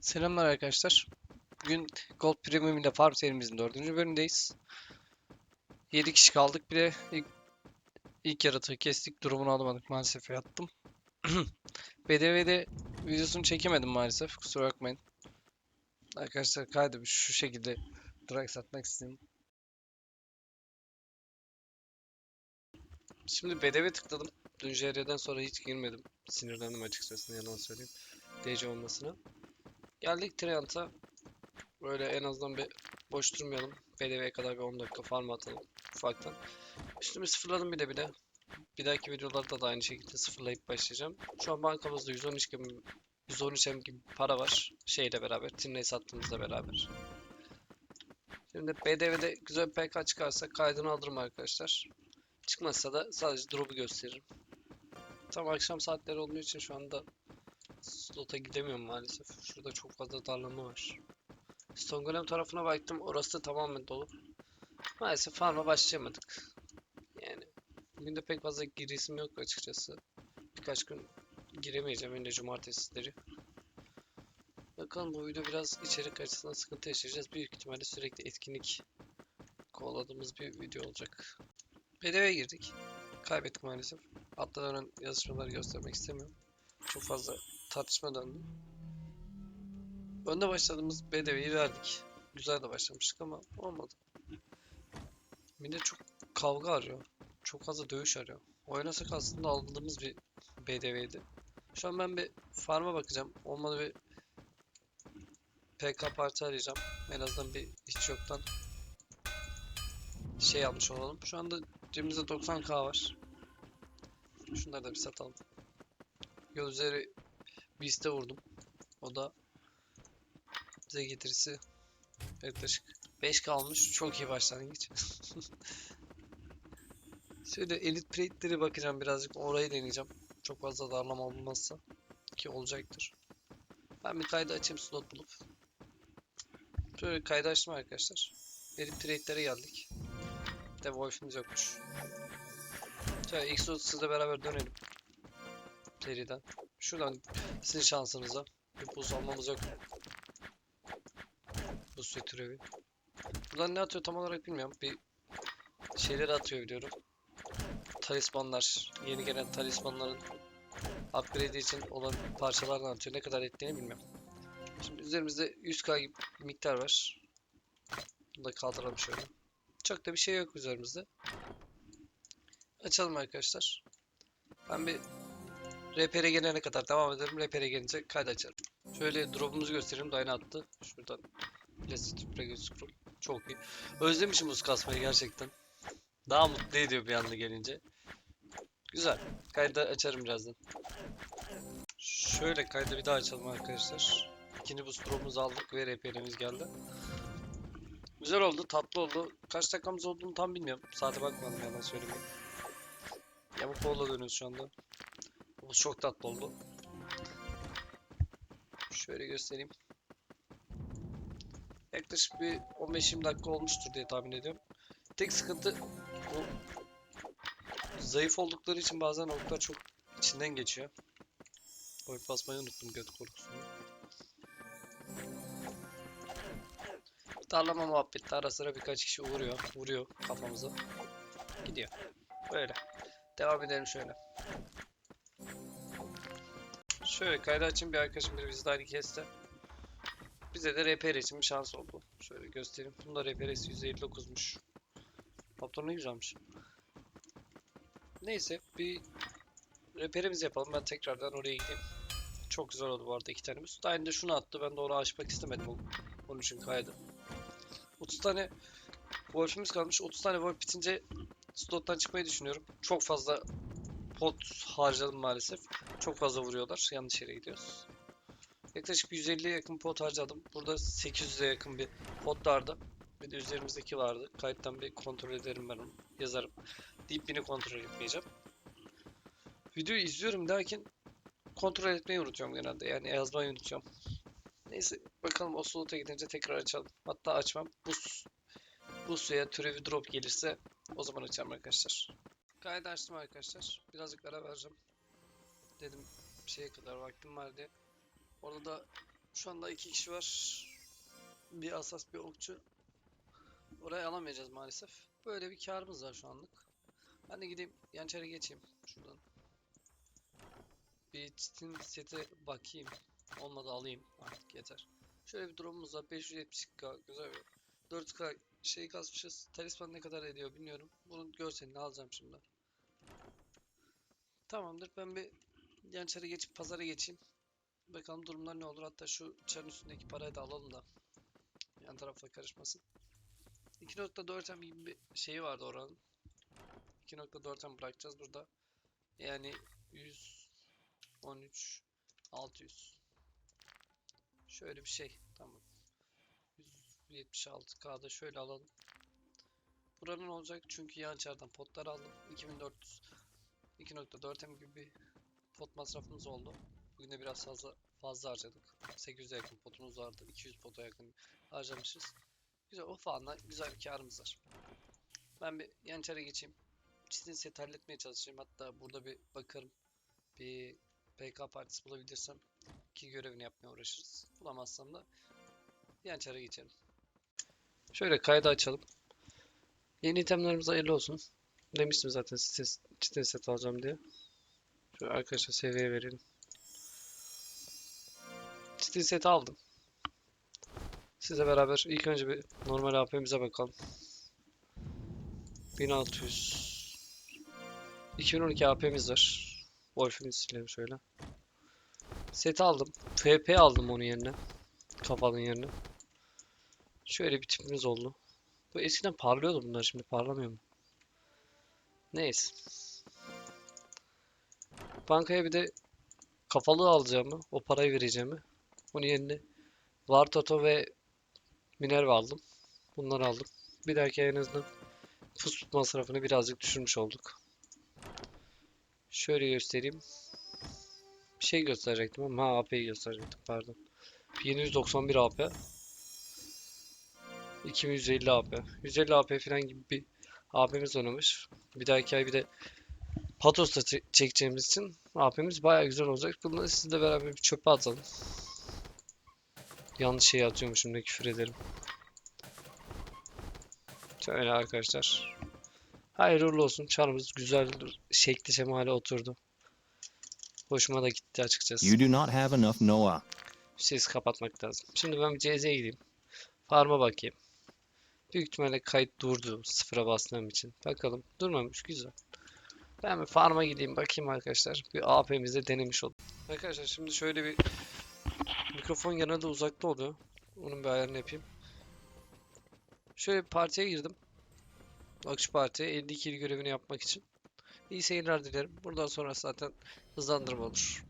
Selamlar arkadaşlar. Bugün Gold Premium ile Farm serimizin dördüncü bölümündeyiz. 7 kişi kaldık. Bir de ilk, ilk yaratığı kestik. Durumunu alamadık. Maalesef yattım. BDV'de videosunu çekemedim maalesef. Kusura bakmayın. Arkadaşlar kaydı şu şekilde drag satmak istedim. Şimdi BDV tıkladım. Dün JR'den sonra hiç girmedim. Sinirlendim açıkçası ne yalan söyleyeyim. DC olmasına. Geldik Triant'a. Böyle en azından bir boş durmayalım. BDV'ye kadar bir 10 dakika farm atalım ufaktan. Üstümü sıfırladım bir de bir de. Bir dahaki videolarda da aynı şekilde sıfırlayıp başlayacağım. Şu an bankamızda 113 gibi 113 M gibi para var. Şeyle beraber, Tinley sattığımızla beraber. Şimdi BDV'de güzel bir PK çıkarsa kaydını alırım arkadaşlar. Çıkmazsa da sadece drop'u gösteririm. Tam akşam saatleri olduğu için şu anda slota gidemiyorum maalesef. Şurada çok fazla darlama var. Stongolem tarafına baktım. Orası da tamamen dolu. Maalesef farm'a başlayamadık. Yani bugün de pek fazla girisim yok açıkçası. Birkaç gün giremeyeceğim önce cumartesileri. Bakalım bu video biraz içerik açısından sıkıntı yaşayacağız. Büyük ihtimalle sürekli etkinlik kovaladığımız bir video olacak. BDV'ye girdik. Kaybettik maalesef. Atlanan yazışmaları göstermek istemiyorum. Çok fazla tartışma döndü. Önde başladığımız BDV'yi verdik. Güzel de başlamıştık ama olmadı. Millet çok kavga arıyor. Çok fazla dövüş arıyor. Oynasak aslında aldığımız bir BDV'ydi. Şu an ben bir farma bakacağım. Olmadı bir PK parti arayacağım. En azından bir hiç yoktan şey almış olalım. Şu anda cebimizde 90k var. Şunları da bir satalım. Yol üzeri Beast'e vurdum. O da bize getirisi yaklaşık 5 kalmış. Çok iyi başlangıç. Şöyle Elite Plate'lere bakacağım birazcık. Orayı deneyeceğim. Çok fazla darlama olmazsa. Ki olacaktır. Ben bir kaydı açayım slot bulup. Şöyle kaydı açtım arkadaşlar. Elite Trade'lere geldik. Bir de Wolf'imiz yokmuş. Şöyle X30'la beraber dönelim. Seriden. Şuradan sizin şansınıza. Bir buz almamız yok. Bu süre türevi. Buradan ne atıyor tam olarak bilmiyorum. Bir şeyler atıyor biliyorum. Talismanlar. Yeni gelen talismanların upgrade için olan parçalardan atıyor. Ne kadar ettiğini bilmiyorum. Şimdi üzerimizde 100k gibi miktar var. Bunu da kaldıralım şöyle. Çok da bir şey yok üzerimizde. Açalım arkadaşlar. Ben bir RP'ye gelene kadar devam ederim. RP'ye gelince kaydı açarım. Şöyle drop'umuzu göstereyim. Dyna attı. Şuradan Plastic Prego Scroll. Çok iyi. Özlemişim buz kasmayı gerçekten. Daha mutlu ediyor bir anda gelince. Güzel. Kaydı açarım birazdan. Şöyle kaydı bir daha açalım arkadaşlar. İkinci buz drop'umuzu aldık ve RP'lerimiz geldi. Güzel oldu, tatlı oldu. Kaç dakikamız olduğunu tam bilmiyorum. Saate bakmadım yalan söylemeyeyim. Yamuk kolla dönüyoruz şu anda. Bu çok tatlı oldu. Şöyle göstereyim. Yaklaşık bir 15-20 dakika olmuştur diye tahmin ediyorum. Tek sıkıntı bu zayıf oldukları için bazen oklar çok içinden geçiyor. Oy basmayı unuttum göt korkusunu. Darlama muhabbeti ara sıra birkaç kişi vuruyor, vuruyor kafamıza. Gidiyor. Böyle. Devam edelim şöyle. Şöyle kaydı açayım bir arkadaşım bir bizi daha kesti. Bize de repair için bir şans oldu. Şöyle göstereyim. Bunda repairesi 159'muş. Patron ne güzelmiş. Neyse bir repairimizi yapalım. Ben tekrardan oraya gideyim. Çok güzel oldu bu arada iki tane. Aynı de şunu attı. Ben de onu açmak istemedim. Onun için kaydı. 30 tane Wolf'imiz kalmış. 30 tane Wolf bitince slottan çıkmayı düşünüyorum. Çok fazla pot harcadım maalesef. Çok fazla vuruyorlar. Yanlış yere gidiyoruz. Yaklaşık 150'ye yakın pot harcadım. Burada 800'e yakın bir pot vardı. Bir de üzerimizdeki vardı. Kayıttan bir kontrol ederim ben onu. Yazarım. Deyip beni kontrol etmeyeceğim. Videoyu izliyorum derken kontrol etmeyi unutuyorum genelde. Yani yazmayı unutuyorum. Neyse bakalım o slota gidince tekrar açalım. Hatta açmam. Bu, bu suya türevi drop gelirse o zaman açarım arkadaşlar. Kaydı açtım arkadaşlar. Birazcık ara vereceğim. Dedim şeye kadar vaktim var diye. Orada da Şu anda iki kişi var. Bir asas bir okçu. Orayı alamayacağız maalesef. Böyle bir karımız var şu anlık. Ben de gideyim yançere geçeyim şuradan. Bir çitin sete bakayım. Olmadı alayım artık yeter. Şöyle bir durumumuz var. 570k güzel bir 4k şey kasmışız. Talisman ne kadar ediyor bilmiyorum. Bunun görselini alacağım şimdi. Tamamdır. Ben bir yançere geçip pazara geçeyim. Bakalım durumlar ne olur. Hatta şu çarın üstündeki parayı da alalım da. Yan tarafla karışmasın. 2.4 M gibi bir şeyi vardı oranın. 2.4 M bırakacağız burada. Yani 113 600. Şöyle bir şey. Tamam. 176K'da şöyle alalım. Buranın olacak çünkü yan çardan potlar aldım. 2400 2.4 M gibi bir pot masrafımız oldu. Bugün de biraz fazla fazla harcadık. 800'e yakın potumuz vardı. 200 pota yakın harcamışız. Güzel o falanla güzel karımız var. Ben bir yançara geçeyim. Çizim set halletmeye çalışayım. Hatta burada bir bakarım. Bir PK partisi bulabilirsem ki görevini yapmaya uğraşırız. Bulamazsam da yançara geçelim. Şöyle kaydı açalım. Yeni itemlerimiz hayırlı olsun. Demiştim zaten çitin set alacağım diye. Şöyle arkadaşlar seviye verelim. Çitin seti aldım. Sizle beraber ilk önce bir normal AP'mize bakalım. 1600 2012 AP'miz var. Wolf'imizi silelim şöyle. Seti aldım. FP aldım onun yerine. Kafalın yerine. Şöyle bir tipimiz oldu. Bu eskiden parlıyordu bunlar şimdi parlamıyor mu? Neyse. Bankaya bir de kafalığı alacağımı, o parayı vereceğimi. Onun yerine Var Toto ve Minerva aldım. Bunları aldım. Bir dahaki en azından pus masrafını birazcık düşürmüş olduk. Şöyle göstereyim. Bir şey gösterecektim ama ha, AP'yi gösterecektim pardon. 1191 AP. 2150 AP. 150 AP falan gibi bir AP'miz oynamış. Bir dahaki ay bir de Patos'ta çe- çekeceğimiz için AP'miz bayağı güzel olacak. Bunları sizle beraber bir çöpe atalım. Yanlış şey atıyormuşum da küfür ederim. Şöyle arkadaşlar. Hayırlı uğurlu olsun. Çarımız güzel şekli şemale oturdu. Hoşuma da gitti açıkçası. You do not have enough Noah. Ses kapatmak lazım. Şimdi ben CZ'ye gideyim. Farm'a bakayım. Büyük ihtimalle kayıt durdu sıfıra bastığım için. Bakalım. Durmamış. Güzel. Ben bir farm'a gideyim bakayım arkadaşlar. Bir AP'mizde denemiş oldum. Arkadaşlar şimdi şöyle bir mikrofon genelde uzakta oluyor. Onun bir ayarını yapayım. Şöyle bir partiye girdim. Akış partiye 52 il görevini yapmak için. İyi seyirler dilerim. Buradan sonra zaten hızlandırma olur.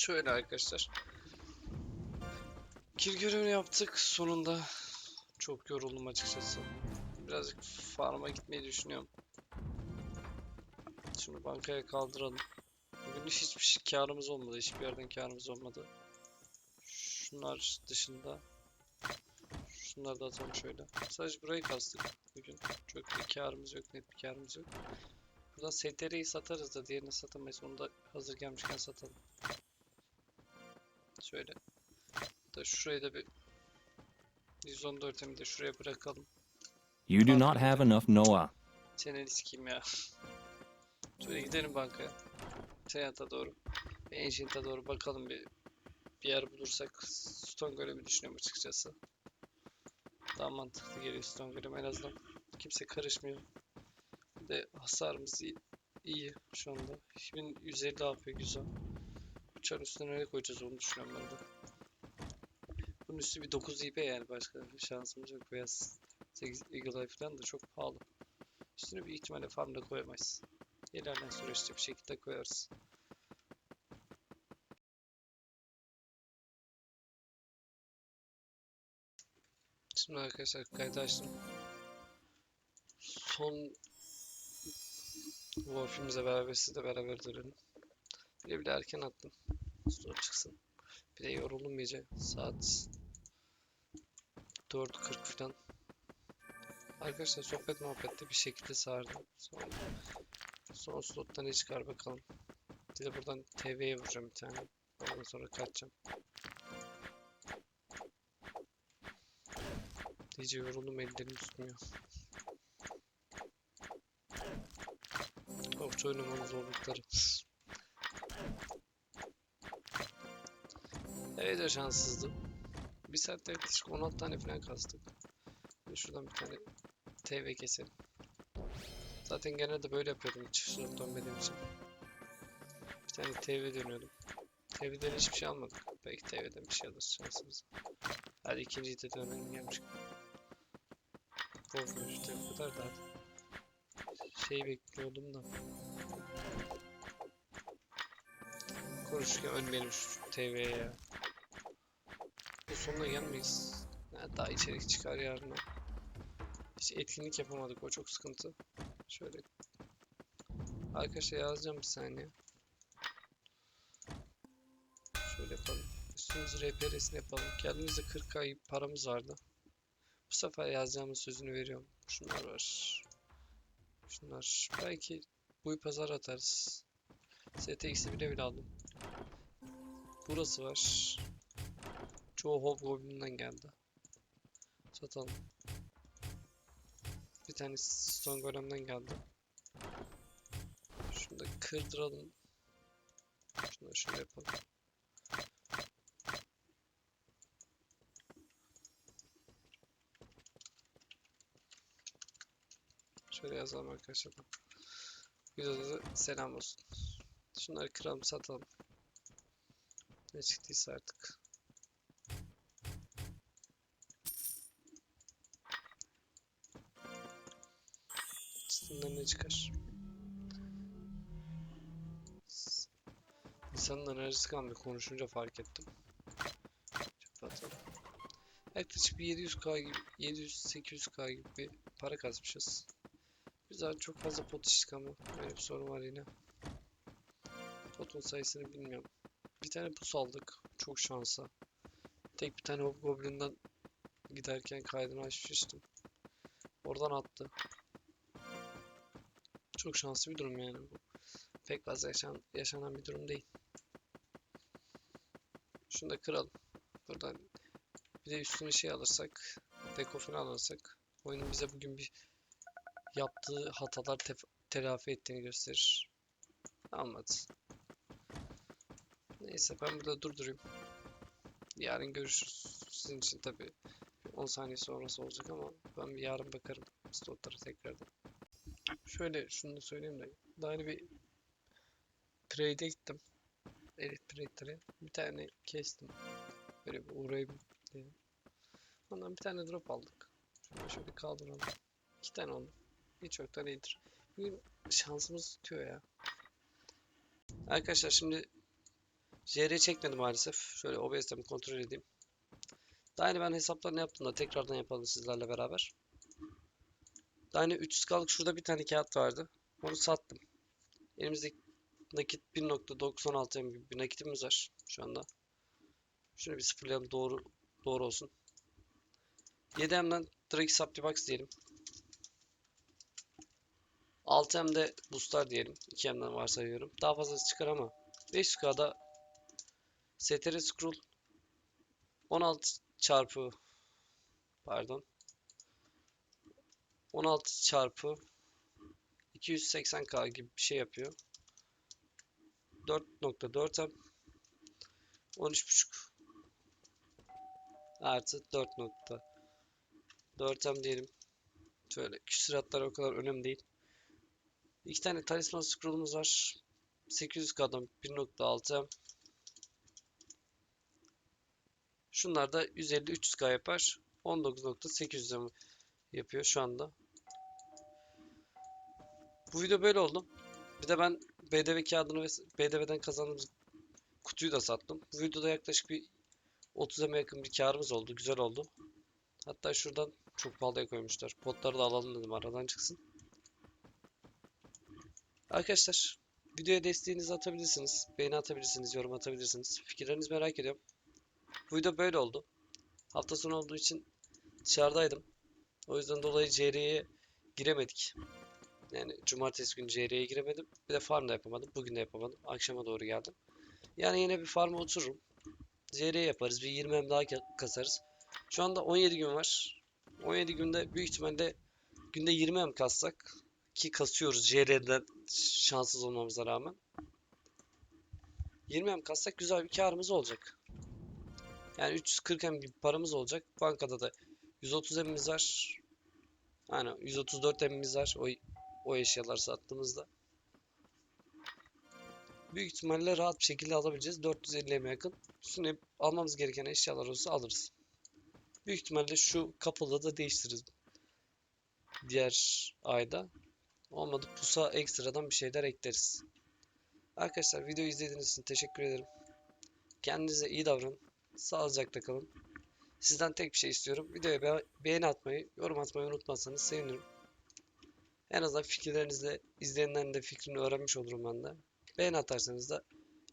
Şöyle arkadaşlar. Kil görevini yaptık sonunda. Çok yoruldum açıkçası. Birazcık farm'a gitmeyi düşünüyorum. Şunu bankaya kaldıralım. Bugün hiçbir şey, karımız olmadı. Hiçbir yerden karımız olmadı. Şunlar dışında. Şunları da atalım şöyle. Sadece burayı kastık bugün. Çok bir karımız yok, net bir karımız yok. Buradan STR'yi satarız da diğerini satamayız. Onu da hazır gelmişken satalım. Şöyle. Da şurayı da bir 114'ümü de şuraya bırakalım. You do not have enough Noah. Çeneni sikeyim ya. Şöyle gidelim bankaya. Seyahat'a doğru. Ancient'a doğru bakalım bir bir yer bulursak Stone Golem'i düşünüyorum açıkçası. Daha mantıklı geliyor Stone Golem en azından. Kimse karışmıyor. Bir de hasarımız iyi, iyi şu anda. 1150 AP güzel. Uçağın üstüne nereye koyacağız onu düşünüyorum ben de. Bunun üstü bir 9 IP yani başka şansımız yok. Veya 8 Eagle Eye falan da çok pahalı. Üstüne bir ihtimalle farmda koyamayız. İlerleyen süreçte bir şekilde koyarız. Şimdi arkadaşlar kaydı açtım. Son Wolf'imizle beraber sizle beraber dönelim. Bir de erken attım. Sonra çıksın. Bir de yoruldum gece. Saat 4.40 falan. Arkadaşlar sohbet muhabbette bir şekilde sardım. Son, son slottan ne çıkar bakalım. Bir de buradan TV'ye vuracağım bir tane. Ondan sonra kaçacağım. İyice yoruldum ellerim tutmuyor. Okçu oynamanın zorlukları. Evet de şanssızdım. Bir saatte yaklaşık 16 tane falan kastık. Şimdi şuradan bir tane TV keselim. Zaten genelde böyle yapıyordum hiç slot dönmediğim için. Bir tane TV dönüyordum. TV'den hiçbir şey almadık. Belki TV'den bir şey alırız şansımıza. Hadi ikinciyi de dönelim gelmiş. Korkmuyor işte bu kadar da. Şey bekliyordum da. Konuşurken ölmeyelim şu TV'ye ya. Sonuna gelmeyiz. Ha, daha içerik çıkar yarına. Hiç etkinlik yapamadık o çok sıkıntı. Şöyle. Arkadaşlar yazacağım bir saniye. Şöyle yapalım. Üstümüzü RPR'sini yapalım. Kendimizde 40k paramız vardı. Bu sefer yazacağımız sözünü veriyorum. Şunlar var. Şunlar. Belki bu pazar atarız. STX'i bile bile aldım. Burası var. Çoğu Hobgoblin'den geldi. Satalım. Bir tane Stone Golem'den geldi. Şunu da kırdıralım. Şunu da şöyle yapalım. Şöyle yazalım arkadaşlar. Videoda da selam olsun. Şunları kıralım satalım. Ne çıktıysa artık. İçinden ne çıkar? İnsanın enerjisi kalmıyor. Konuşunca fark ettim. Atalım. Yaklaşık bir 700k gibi, 700-800k gibi bir para kazmışız. Güzel çok fazla pot ama böyle bir sorun var yine. Potun sayısını bilmiyorum. Bir tane pus aldık. Çok şansa. Tek bir tane Hobgoblin'den giderken kaydını açmıştım. Oradan attı. Çok şanslı bir durum yani bu. Pek fazla yaşan yaşanan bir durum değil. Şunu da kıralım. Buradan bir de üstüne şey alırsak, deko falan alırsak oyunun bize bugün bir yaptığı hatalar tef- telafi ettiğini gösterir. Almadı. Neyse ben burada durdurayım. Yarın görüşürüz. Sizin için tabii 10 saniye sonrası olacak ama ben bir yarın bakarım slotlara tekrardan. Şöyle şunu da söyleyeyim de daha yeni bir trade'e gittim. Evet trade'lere. Bir tane kestim. Böyle bir uğrayayım diye. Ondan bir tane drop aldık. Şöyle şöyle kaldıralım. İki tane oldu. Hiç yoktan iyidir. Bugün şansımız tutuyor ya. Arkadaşlar şimdi JR çekmedi maalesef. Şöyle OBS'ten bir kontrol edeyim. Daha yeni ben hesaplarını yaptım da tekrardan yapalım sizlerle beraber. Daha yeni 300K'lık şurada bir tane kağıt vardı. Onu sattım. Elimizde nakit 1.96 M gibi bir nakitimiz var şu anda. Şunu bir sıfırlayalım doğru doğru olsun. 7M'den direkt Supply Box diyelim. 6M'de Boostlar diyelim. 2M'den varsayıyorum. Daha fazlası çıkar ama 500K'da STR Scroll 16 çarpı pardon 16 çarpı 280K gibi bir şey yapıyor. 4.4M 13.5 artı 4.4M diyelim. Şöyle küsuratlar o kadar önemli değil. İki tane talisman scroll'umuz var. 800K'dan 1.6M. Şunlar da 150-300K yapar. 19.800M yapıyor şu anda. Bu video böyle oldu. Bir de ben BDV kağıdını ve BDV'den kazandığımız kutuyu da sattım. Bu videoda yaklaşık bir 30'a yakın bir karımız oldu. Güzel oldu. Hatta şuradan çok pahalıya koymuşlar. Potları da alalım dedim aradan çıksın. Arkadaşlar videoya desteğinizi atabilirsiniz. Beğeni atabilirsiniz. Yorum atabilirsiniz. Fikirlerinizi merak ediyorum. Bu video böyle oldu. Hafta sonu olduğu için dışarıdaydım. O yüzden dolayı CR'ye giremedik. Yani cumartesi günü CR'ye giremedim. Bir de farm da yapamadım. Bugün de yapamadım. Akşama doğru geldim. Yani yine bir farm'a otururum. CR yaparız. Bir 20 hem daha ka- kasarız. Şu anda 17 gün var. 17 günde büyük ihtimalle günde 20 hem kassak ki kasıyoruz CR'den şanssız olmamıza rağmen. 20 hem kassak güzel bir karımız olacak. Yani 340 hem bir paramız olacak. Bankada da 130 emimiz var. Aynen 134 emimiz var. O, o eşyaları sattığımızda. Büyük ihtimalle rahat bir şekilde alabileceğiz. 450 eme yakın. Üstüne almamız gereken eşyalar olursa alırız. Büyük ihtimalle şu kapılı da değiştiririz. Diğer ayda. Olmadı pusa ekstradan bir şeyler ekleriz. Arkadaşlar videoyu izlediğiniz için teşekkür ederim. Kendinize iyi davranın. Sağlıcakla kalın. Sizden tek bir şey istiyorum. Videoya be- beğeni atmayı, yorum atmayı unutmazsanız sevinirim. En azından fikirlerinizle izleyenlerin de fikrini öğrenmiş olurum ben de. Beğeni atarsanız da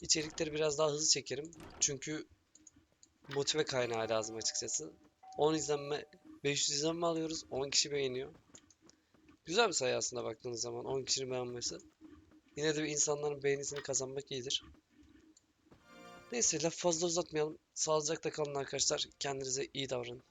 içerikleri biraz daha hızlı çekerim. Çünkü motive kaynağı lazım açıkçası. 10 izlenme, 500 izlenme alıyoruz. 10 kişi beğeniyor. Güzel bir sayı aslında baktığınız zaman 10 kişinin beğenmesi. Yine de bir insanların beğenisini kazanmak iyidir. Neyse laf fazla uzatmayalım. Sağlıcakla kalın arkadaşlar. Kendinize iyi davranın.